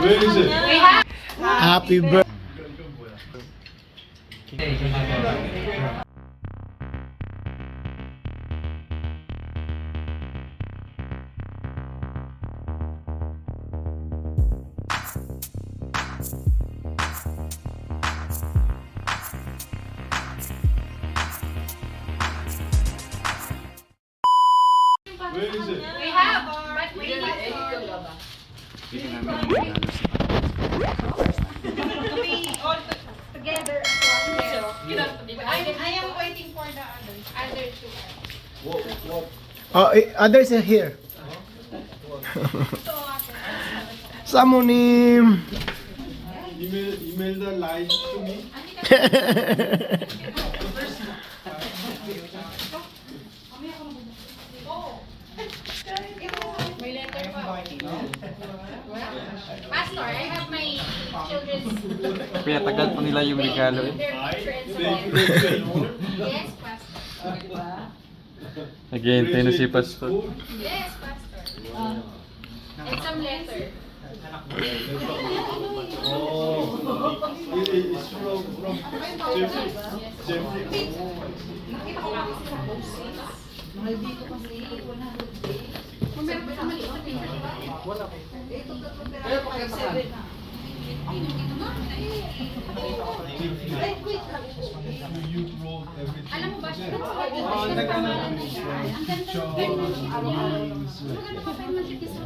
Where is it? We have Happy birthday. All together at once. So, I, I am waiting for the others. Other two. What? What? Oh, eh, others are here. Samonim. Email, email the line to me. Kaya tagal pa nila yung regalo eh. Yes, Pastor. Naghihintay na si Pastor. Yes, Pastor. And some letter. Oh. It, it's from, from Jeffrey. Jeffrey. Kung meron pa sa maliit, Wala pa. You wrote everything. Alam mo ba siya? Ang ganda ng pangalan niya. Ang ganda Picture, ng names, Magkano pa 500 pesos?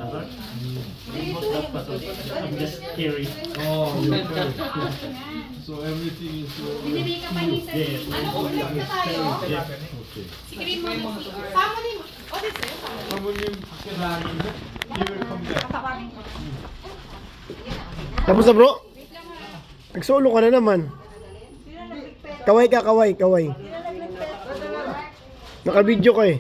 I'm just curious. Oh, okay. So everything is. Binibigay ka pa. Ano, ulit na okay. Sige mo ni Oh, this is Someone named Kirani. He will come back. Tapos na bro? Nagsolo ka na naman. Kaway ka, kaway, kaway. Naka-video ka eh.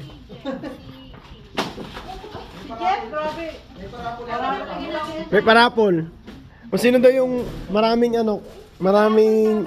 May parapol. Kung sino daw yung maraming ano, maraming...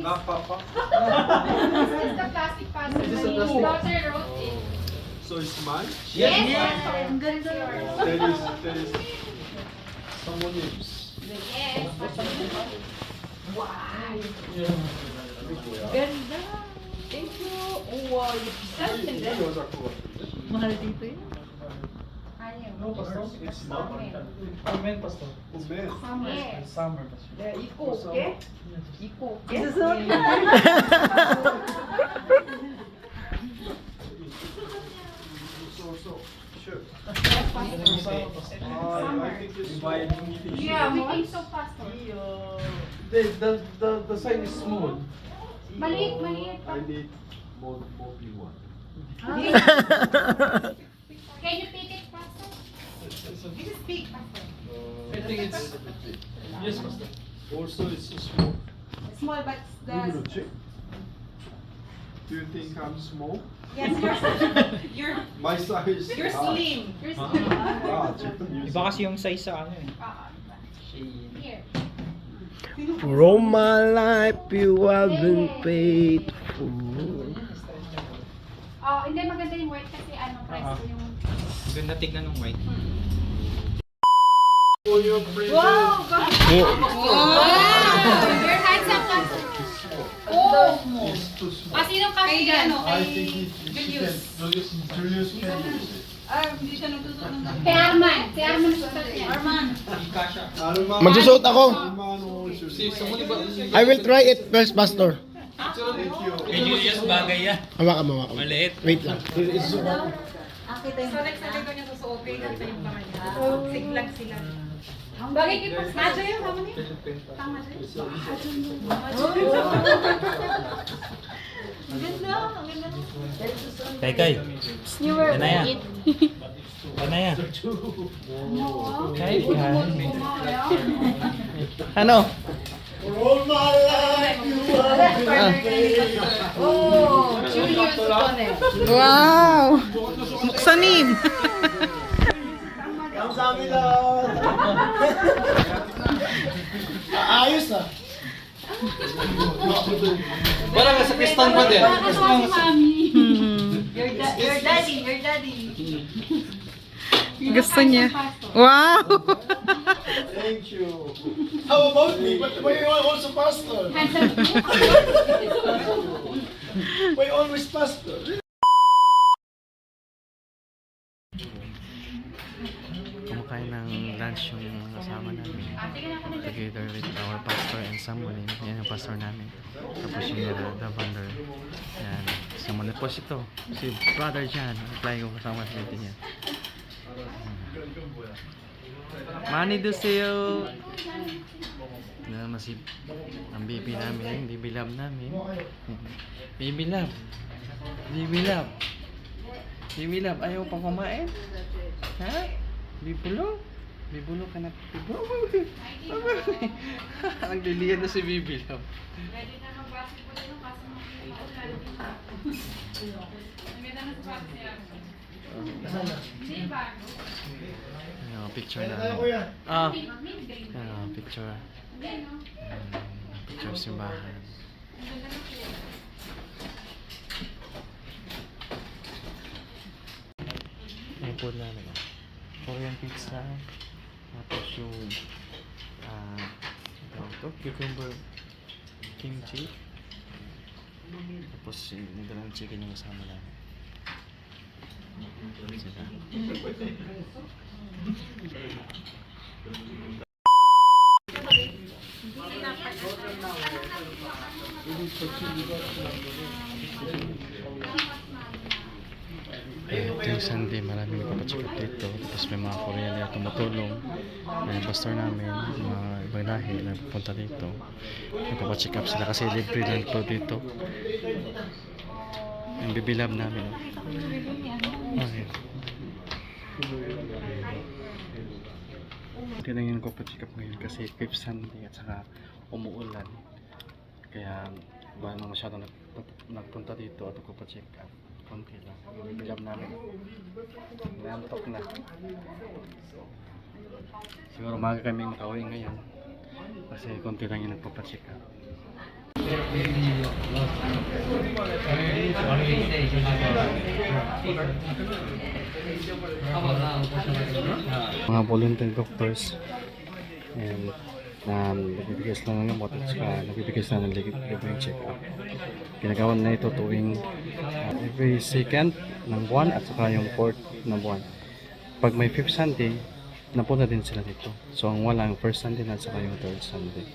At no, it's, Not Papa. it's the plastic puzzle. My daughter wrote it. So it's mine. Yes, Pastor. Ang ganda. That is that is someone else. Yes, Pastor. Ano? It's not. Amen, Pastor. Uber. Yes. Summer, Pastor. So so sure. Uh, I think it's Yeah, we think so, Pastor. The, the, the, the sign is small. Maliit, maliit. I need more more big one. Can you take it, Pastor? This is Pastor. I think it's, yes, Pastor. also it's small. Small, but You will. Do you think I'm small? Yes, you're, you're, My size. you're Ah. slim. You're Ah, slim. ah, Japanese. Iba kasi yung size sa ano eh. Ah, Here. From my life you have been faithful. Oh, hindi maganda yung white kasi ano, presko yung... Ganda tignan ng white. Present. Wow! Your handsome, Pastor. Oh! Ah, sino kasi yan? I think it, it Julius. Julius, Julius can use it. Kay Arman. Kay Arman susunod niya. Arman. Arman. Magsusuot ako. Arman also. Si, sa muli ba? I will try it first, Pastor. Thank you. Kay Julius bagay yan. Hawakan mo, hawakan mo. Maliit. Wait lang. So, next time ko niya susuotin at yung pangalan niya. Siglag sila. Bagay kay Pastor. Madyo yun, tama niya? Tama niya? Kay Kay. Yan na yan. Yan na yan. Kay Kay. Ano? All my life you are Oh, Julius Bonnet. Wow! Muksanin! Kamsahamnida. Ayos ah. Wala ka sa piston pa din. Your, da- your daddy, your daddy. Gusto niya. Wow! Thank you. How about me? But why you are also pastor? why always pastor? Kumakain ng lunch yung mga kasama namin. Together with our pastor and Samuel. Yan yung pastor namin. Tapos yung uh, the founder. Yan. Samuel po ito. Si brother Jan. Apply ko kasama sa natin yan. Money do sa'yo. Na masib ang baby namin, baby love namin. Baby love. Baby love. Baby love, ayaw pa kumain? Ha? Bibulo? Bibulo ka na. Bibulo. Nagliliyan na si Bibi love. Ano, picture na. Ano kuya? Ah. Ano, picture. Um, picture simbahan. May po na ano. Korean pizza. Tapos yung ah uh, to, cucumber kimchi. Tapos yung nagdalang chicken yung kasama namin. Sila. Ito yung Sunday, maraming up dito. Tapos may mga Korean na tumutulong. May pastor namin, mga ibang lahi na pupunta dito. Nagpapacheck up sila kasi libre lang po dito. Yung bibilab namin. Okay. Tinangin ko pa check up ngayon kasi 5th Sunday at saka umuulan. Kaya ba na masyado nag, nagpunta dito at ko pa check up. Konti lang. Bibilab namin. Nantok na. Siguro maga kami makauwi ngayon. Kasi konti lang yung nagpapacheck up. Mga volunteer doctors and na nagbibigay sila ng gamot at saka nagbibigay sila ng libreng check-up. Ginagawa na ito tuwing uh, every second ng buwan at saka yung fourth ng buwan. Pag may fifth Sunday, napunta din sila dito. So ang walang first Sunday na saka yung third Sunday.